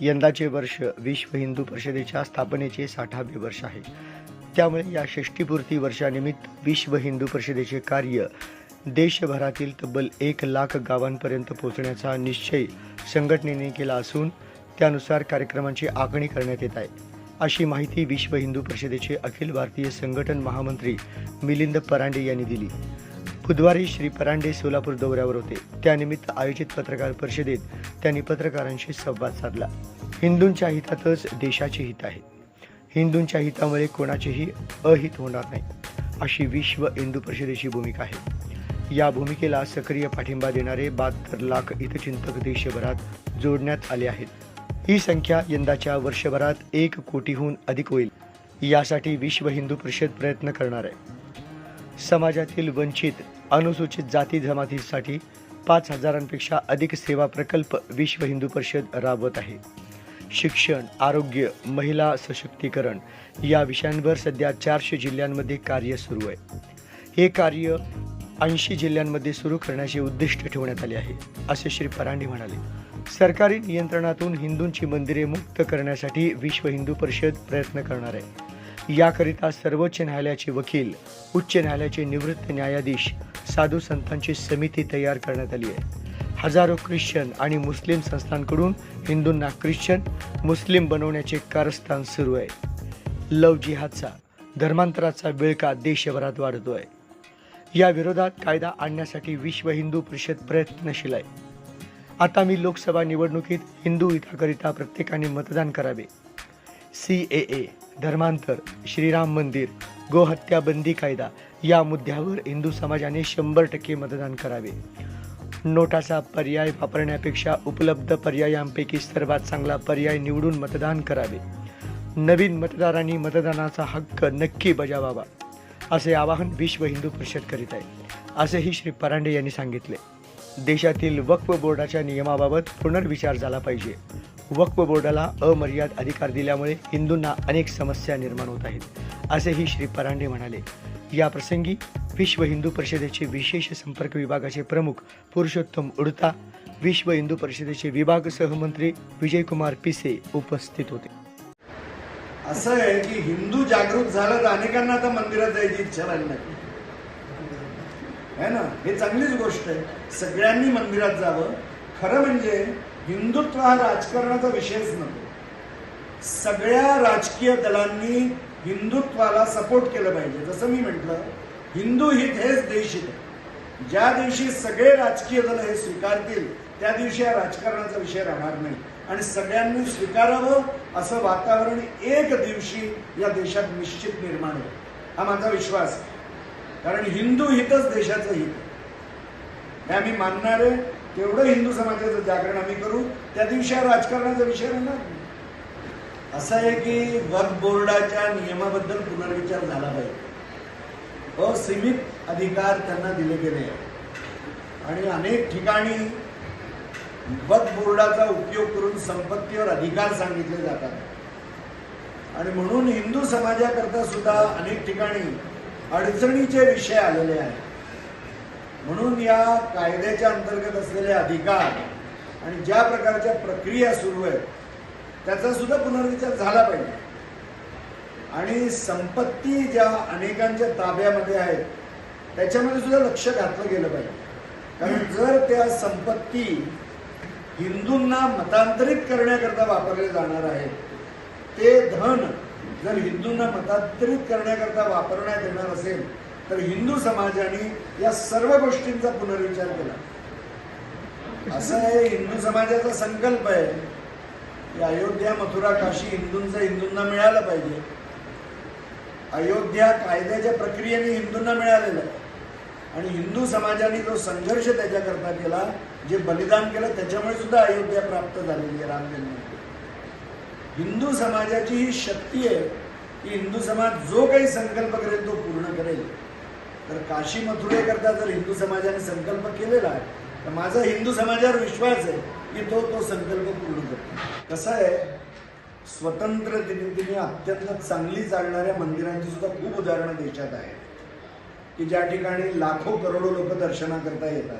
यंदाचे वर्ष विश्व हिंदू परिषदेच्या स्थापनेचे साठावे वर्ष आहे. त्यामुळे या षष्टीपूर्ती वर्षानिमित्त विश्व हिंदू परिषदेचे कार्य देशभरातील तब्बल एक लाख गावांपर्यंत पोहोचण्याचा निश्चय संघटनेने केला असून त्यानुसार कार्यक्रमांची आखणी करण्यात येत आहे. अशी माहिती विश्व हिंदू परिषदेचे अखिल भारतीय संघटन महामंत्री मिलिंद परांडे यांनी दिली. बुधवारी श्री परांडे सोलापूर दौऱ्यावर होते. त्यानिमित्त आयोजित पत्रकार परिषदेत त्यांनी पत्रकारांशी संवाद साधला. हिंदूंच्या हितातच देशाचे हित आहे. हिंदूंच्या हितामुळे कोणाचेही अहित होणार नाही अशी विश्व हिंदू परिषदेची भूमिका आहे. या भूमिकेला सक्रिय पाठिंबा देणारे बहात्तर लाख हितचिंतक देशभरात जोडण्यात आले आहेत. ही संख्या यंदाच्या वर्षभरात एक कोटीहून अधिक होईल. यासाठी विश्व हिंदू परिषद प्रयत्न करणार आहे. समाजातील वंचित अनुसूचित जाती जमातीसाठी पाच हजारांपेक्षा अधिक सेवा प्रकल्प विश्व हिंदू परिषद राबवत आहे. शिक्षण आरोग्य महिला सशक्तीकरण या विषयांवर सध्या चारशे जिल्ह्यांमध्ये कार्य सुरू आहे. हे कार्य ऐंशी जिल्ह्यांमध्ये सुरू करण्याचे उद्दिष्ट ठेवण्यात आले आहे असे श्री परांडे म्हणाले. सरकारी नियंत्रणातून हिंदूंची मंदिरे मुक्त करण्यासाठी विश्व हिंदू परिषद प्रयत्न करणार आहे. याकरिता सर्वोच्च न्यायालयाचे वकील उच्च न्यायालयाचे निवृत्त न्यायाधीश साधू संतांची समिती तयार करण्यात आली आहे. हजारो ख्रिश्चन आणि मुस्लिम संस्थांकडून हिंदूंना ख्रिश्चन मुस्लिम बनवण्याचे कारस्थान सुरू आहे. लव जिहादचा धर्मांतराचा विळका देशभरात वाढतो आहे या विरोधात कायदा आणण्यासाठी विश्व हिंदू परिषद प्रयत्नशील आहे. आता मी लोकसभा निवडणुकीत हिंदू हिताकरिता प्रत्येकाने मतदान करावे. सी ए ए धर्मांतर श्रीराम मंदिर गोहत्या बंदी कायदा या मुद्द्यावर हिंदू समाजाने शंभर टक्के मतदान करावे. नोटाचा पर्याय वापरण्यापेक्षा उपलब्ध पर्यायांपैकी सर्वात चांगला पर्याय निवडून मतदान करावे. नवीन मतदारांनी मतदानाचा हक्क नक्की बजावावा असे आवाहन विश्व हिंदू परिषद करीत आहे असेही श्री परांडे यांनी सांगितले. देशातील वक्फ बोर्डाच्या नियमाबाबत पुनर्विचार झाला पाहिजे. वक्फ बोर्डाला अमर्याद अधिकार दिल्यामुळे हिंदूंना अनेक समस्या निर्माण होत आहेत असेही श्री परांडे म्हणाले. या प्रसंगी विश्व हिंदू परिषदेचे विशेष संपर्क विभागाचे प्रमुख पुरुषोत्तम उडता विश्व हिंदू परिषदेचे विभाग सहमंत्री विजयकुमार पिसे उपस्थित होते. असं आहे की हिंदू जागृत झालं तर अनेकांना आता मंदिरात जायची इच्छा लागली नाही. है ना? हे चांगलीच गोष्ट आहे. सगळ्यांनी मंदिरात जावं. खरं म्हणजे हिंदुत्व हा राजकारणाचा विषयच नव्हतो सगळ्या राजकीय दलांनी हिंदुत्वाला सपोर्ट केलं पाहिजे. जसं मी म्हटलं हिंदू हित हेच देश हित आहे. ज्या दिवशी सगळे राजकीय दल हे स्वीकारतील त्या दिवशी या राजकारणाचा विषय राहणार नाही. आणि सगळ्यांनी स्वीकारावं असं वातावरण एक दिवशी या देशात निश्चित निर्माण होईल. हा माझा विश्वास आहे. कारण हिंदू हितच देशाचं हित आहे. हे आम्ही मानणार आहे. तेवढं हिंदू समाजाचं जागरण आम्ही करू. त्या दिवशी हा राजकारणाचा विषय राहणार नाही. असं आहे की वक्फ बोर्डाच्या नियमाबद्दल पुनर्विचार झाला पाहिजे. असीमित अधिकार त्यांना दिले गेले आहेत. आणि अनेक ठिकाणी वक्फ बोर्डाचा उपयोग करून संपत्तीवर अधिकार सांगितले जातात. आणि म्हणून हिंदू समाजाकरता सुद्धा अनेक ठिकाणी अडचणीचे विषय आलेले आहेत. म्हणून या कायद्याच्या अंतर्गत असलेले अधिकार आणि ज्या प्रकारच्या प्रक्रिया सुरू आहेत त्याचा सुद्धा पुनर्विचार झाला पाहिजे. आणि संपत्ती ज्या अनेकांच्या ताब्यामध्ये आहेत त्याच्यामध्ये सुद्धा लक्ष घातलं गेलं पाहिजे. कारण जर त्या संपत्ती हिंदूंना मतांतरित करण्याकरता वापरले जाणार आहेत ते धन जर हिंदूंना मतांतरित करण्याकरता वापरण्यात येणार असेल तर हिंदू समाजाने या सर्व गोष्टींचा पुनर्विचार केला. असं हे हिंदू समाजाचा संकल्प आहे. की अयोध्या मथुरा काशी हिंदूंचं हिंदूंना मिळालं पाहिजे. अयोध्या कायद्याच्या प्रक्रियेने हिंदूंना मिळालेलं आहे. आणि हिंदू समाजाने जो संघर्ष त्याच्याकरता केला जे बलिदान केलं त्याच्यामुळे सुद्धा अयोध्या प्राप्त झालेली आहे राम जन्मभूमी हिंदू समाजाची ही शक्ती आहे की हिंदू समाज जो काही संकल्प करेल तो पूर्ण करेल. तर काशी मथुरेकरता जर हिंदू समाजाने संकल्प केलेला आहे तर माझा हिंदू समाजावर विश्वास आहे की तो तो संकल्प पूर्ण करतो. कसं आहे? स्वतंत्र दिनी अत्यंत चांगली चालणाऱ्या मंदिरांची सुद्धा खूप उदाहरणं देशात आहेत. की ज्या ठिकाणी लाखो करोडो लोक दर्शनाकरता येतात.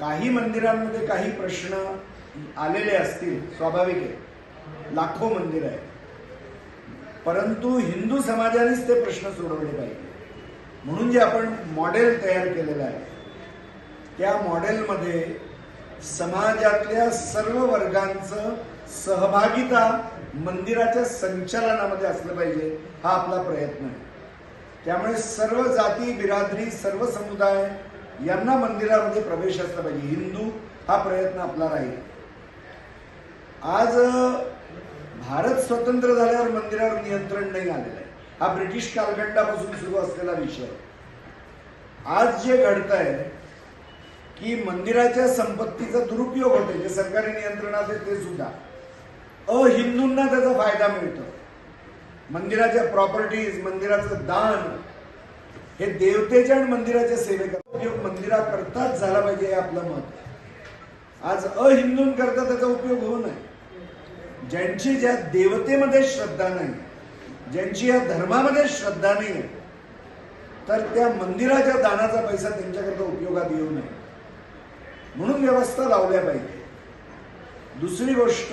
काही मंदिरांमध्ये काही प्रश्न आलेले असतील स्वाभाविक आहे. लाखो मंदिर आहेत. परंतु हिंदू समाजानेच ते प्रश्न सोडवले पाहिजे. म्हणून जे आपण मॉडेल तयार केलेलं आहे त्या मॉडेलमध्ये समाजातल्या सर्व वर्गांचं सहभागिता मंदिराच्या संचालनामध्ये असलं पाहिजे हा आपला प्रयत्न आहे. त्यामुळे सर्व जाती बिरादरी सर्व समुदाय यांना मंदिरामध्ये प्रवेश असला पाहिजे. हिंदू हा प्रयत्न आपला राहील. आज भारत स्वतंत्र झाल्यावर मंदिरावर नियंत्रण नाही आलेलं हा ब्रिटिश कालखंडापासून सुरू असलेला विषय आज जे घडत आहे की मंदिराच्या संपत्तीचा दुरुपयोग होते जे सरकारी नियंत्रणात आहे ते सुद्धा. अहिंदूंना त्याचा फायदा मिळतो. मंदिराच्या प्रॉपर्टीज मंदिराचं दान हे देवतेच्या आणि मंदिराच्या सेवेचा उपयोग मंदिराकरताच झाला पाहिजे हे आपलं मत आज अहिंदूंकरता त्याचा उपयोग होऊ नये. ज्यांची ज्या देवतेमध्ये श्रद्धा नाही ज्यांची या धर्मामध्ये श्रद्धा नाही तर त्या मंदिराच्या दानाचा पैसा त्यांच्याकरता उपयोगात येऊ नये. म्हणून व्यवस्था लावल्या पाहिजे. दुसरी गोष्ट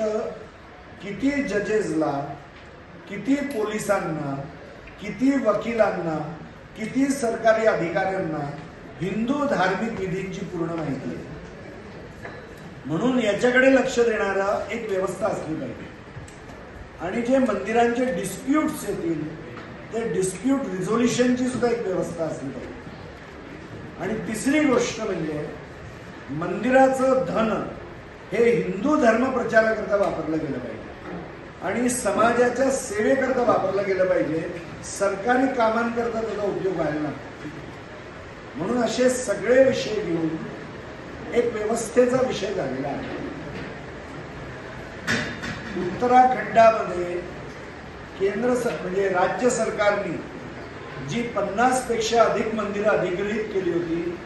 किती जजेसला किती पोलिसांना किती वकिलांना किती सरकारी अधिकाऱ्यांना हिंदू धार्मिक विधींची पूर्ण माहिती आहे. म्हणून याच्याकडे लक्ष देणारा एक व्यवस्था असली पाहिजे. आणि जे मंदिरांचे डिस्प्यूट्स येतील ते डिस्प्यूट रिझोल्युशनची सुद्धा एक व्यवस्था असली पाहिजे. आणि तिसरी गोष्ट म्हणजे मंदिराचं धन हे हिंदू धर्म प्रचाराकरता वापरलं गेलं पाहिजे. आणि समाजाच्या सेवेकरता वापरलं गेलं पाहिजे. सरकारी कामांकरता त्याचा उपयोग व्हायला नको म्हणून असे सगळे विषय घेऊन एक व्यवस्थेचा विषय झालेला आहे. उत्तराखंडामध्ये केंद्र सर म्हणजे राज्य सरकारने जी पन्नासपेक्षा अधिक मंदिरं अधिग्रहित केली होती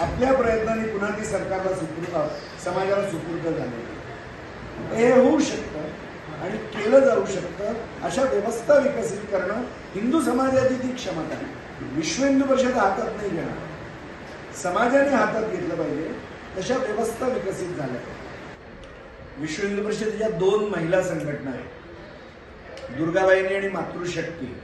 आपल्या प्रयत्नाने पुन्हा ती सरकारला सुपूर्द समाजाला सुपूर्द झाली. हे होऊ शकतं आणि केलं जाऊ शकतं अशा व्यवस्था विकसित करणं हिंदू समाजाची ती क्षमता आहे. विश्व हिंदू परिषद हातात नाही घेणार. समाजाने हातात घेतलं पाहिजे तशा व्यवस्था विकसित झाल्या. पाहिजे. विश्व हिंदू परिषदेच्या दोन महिला संघटना आहेत. दुर्गाबाईनी आणि मातृशक्ती.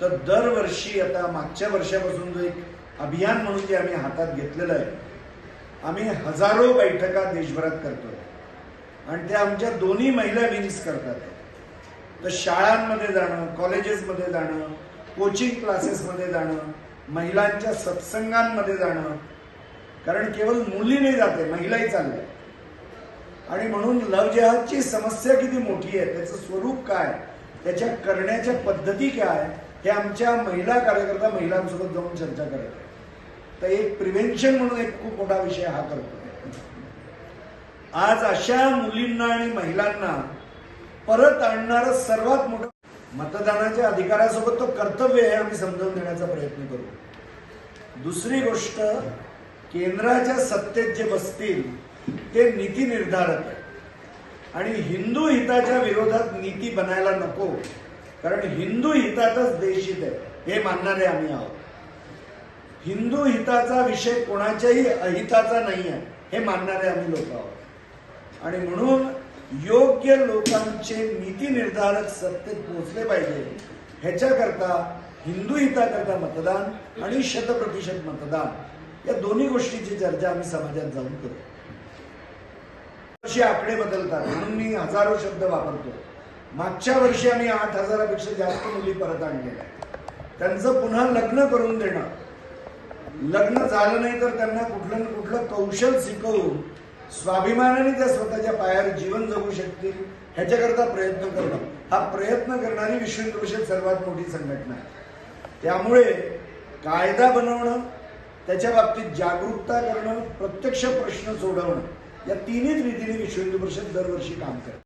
तर दरवर्षी आता मागच्या वर्षापासून जो एक अभियान म्हणून जे आम्ही हातात घेतलेलं आहे आम्ही हजारो बैठका देशभरात करतोय. आणि त्या आमच्या दोन्ही महिला विंग्स करतात. तर शाळांमध्ये जाणं कॉलेजेसमध्ये जाणं कोचिंग क्लासेसमध्ये जाणं महिलांच्या सत्संगांमध्ये जाणं. कारण केवळ मुली नाही जाते महिलाही चालल्या आणि म्हणून लव जिहादची समस्या किती मोठी आहे? त्याचं स्वरूप काय? त्याच्या करण्याच्या पद्धती काय? हे आमच्या महिला कार्यकर्ता महिलांसोबत जाऊन चर्चा करत आहे तर एक प्रिव्हेन्शन म्हणून एक खूप मोठा विषय हा करतो आज अशा मुलींना आणि महिलांना परत आणणारं सर्वात मोठं मतदानाच्या अधिकारासोबत तो कर्तव्य आहे आम्ही समजावून देण्याचा प्रयत्न करू. दुसरी गोष्ट केंद्राच्या सत्तेत जे बसतील ते नीती निर्धारक आहे. आणि हिंदू हिताच्या विरोधात नीती बनायला नको कारण हिंदू हितातच देशित आहे हे मानणारे आम्ही आहोत. हिंदू हिताचा विषय कोणाच्याही अहिताचा नाही आहे हे मानणारे आम्ही लोक आहोत. आणि म्हणून योग्य लोकांचे नीती निर्धारक सत्तेत पोहोचले पाहिजे ह्याच्याकरता हिंदू हिताकरता मतदान आणि शतप्रतिशत मतदान या दोन्ही गोष्टीची चर्चा आम्ही समाजात जाऊन करू. वर्षी आकडे बदलतात. म्हणून मी हजारो शब्द वापरतो. मागच्या वर्षी आम्ही आठ हजारापेक्षा जास्त मुली परत आणलेल्या त्यांचं पुन्हा लग्न करून देणं. लग्न झालं नाही तर त्यांना कुठलं ना कुठलं कौशल शिकवून स्वाभिमानाने त्या स्वतःच्या पायावर जीवन जगू शकतील ह्याच्याकरता प्रयत्न करणं. हा प्रयत्न करणारी विश्व परिषद सर्वात मोठी संघटना आहे. त्यामुळे कायदा बनवणं त्याच्या बाबतीत जागरूकता करणं प्रत्यक्ष प्रश्न सोडवणं या तिन्ही रीतीने विश्वहिंदू परिषद दरवर्षी काम करते.